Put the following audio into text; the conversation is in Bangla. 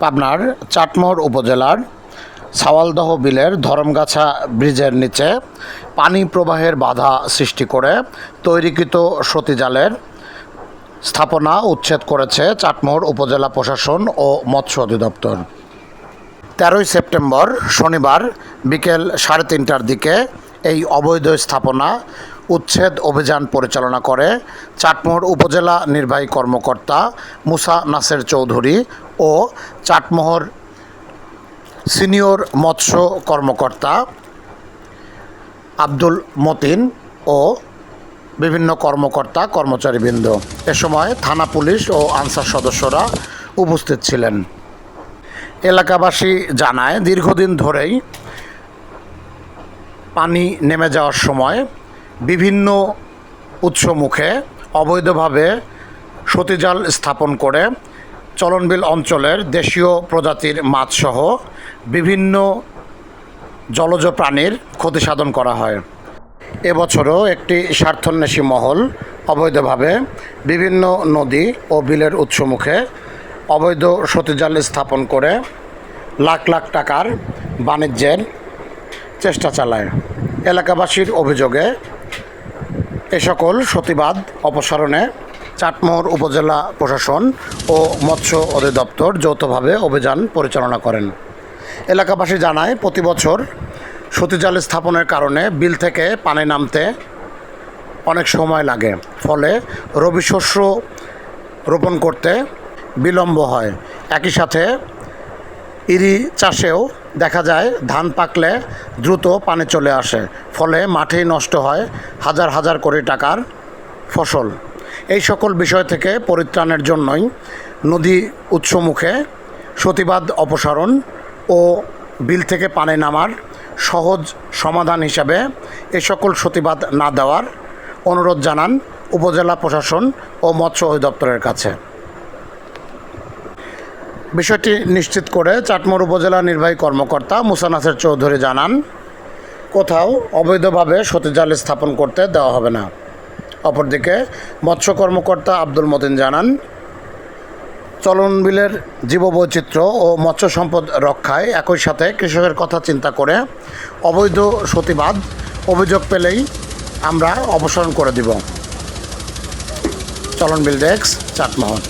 পাবনার চাটমোহর উপজেলার সাওয়ালদহ বিলের ধরমগাছা ব্রিজের নিচে পানি প্রবাহের বাধা সৃষ্টি করে তৈরিকৃত সতীজালের স্থাপনা উচ্ছেদ করেছে চাটমোহর উপজেলা প্রশাসন ও মৎস্য অধিদপ্তর। তেরোই সেপ্টেম্বর শনিবার বিকেল সাড়ে তিনটার দিকে এই অবৈধ স্থাপনা উচ্ছেদ অভিযান পরিচালনা করে চাটমোহর উপজেলা নির্বাহী কর্মকর্তা মুসা নাসের চৌধুরী ও চাটমোহর সিনিয়র মৎস্য কর্মকর্তা আব্দুল মতিন ও বিভিন্ন কর্মকর্তা, কর্মচারীবৃন্দ। এ সময় থানা পুলিশ ও আনসার সদস্যরা উপস্থিত ছিলেন। এলাকাবাসী জানায়, দীর্ঘদিন ধরেই পানি নেমে যাওয়ার সময় বিভিন্ন উৎস মুখে অবৈধভাবে সতীজাল স্থাপন করে চলনবিল অঞ্চলের দেশীয় প্রজাতির মাছসহ বিভিন্ন জলজ প্রাণীর ক্ষতি সাধন করা হয়। এবছরও একটি স্বার্থন্বেষী মহল অবৈধভাবে বিভিন্ন নদী ও বিলের উৎসমুখে অবৈধ সতীজাল স্থাপন করে লাখ লাখ টাকার বাণিজ্যের চেষ্টা চালায়। এলাকাবাসীর অভিযোগে এ সকল সতীবাদ, অপসারণে চাটমোহর উপজেলা প্রশাসন ও মৎস্য অধিদপ্তর যৌথভাবে অভিযান পরিচালনা করেন। এলাকাবাসী জানায়, প্রতি বছর সতীজাল স্থাপনের কারণে বিল থেকে পানি নামতে অনেক সময় লাগে। ফলে রবি শস্য রোপণ করতে বিলম্ব হয়। একই সাথে ইরি চাষেও দেখা যায়, ধান পাকলে দ্রুত পানি চলে আসে। ফলে মাঠেই নষ্ট হয় হাজার হাজার কোটি টাকার ফসল। এই সকল বিষয় থেকে পরিত্রাণের জন্যই নদী উৎসমুখে সতীবাদ অপসারণ ও বিল থেকে পানি নামার সহজ সমাধান হিসাবে এ সকল সতীবাদ না দেওয়ার অনুরোধ জানান উপজেলা প্রশাসন ও মৎস্য অধিদপ্তরের কাছে। বিষয়টি নিশ্চিত করে চাটমোর উপজেলা নির্বাহী কর্মকর্তা মুসানাসের চৌধুরী জানান, কোথাও অবৈধভাবে সতীজাল স্থাপন করতে দেওয়া হবে না। অপরদিকে মৎস্য কর্মকর্তা আব্দুল মতিন জানান, চলন বিলের জীববৈচিত্র্য ও মৎস্য সম্পদ রক্ষায় একই সাথে কৃষকের কথা চিন্তা করে অবৈধ সতীবাদ অভিযোগ পেলেই আমরা অপসারণ করে দিব। চলন বিল ডেস্ক চাটমোহন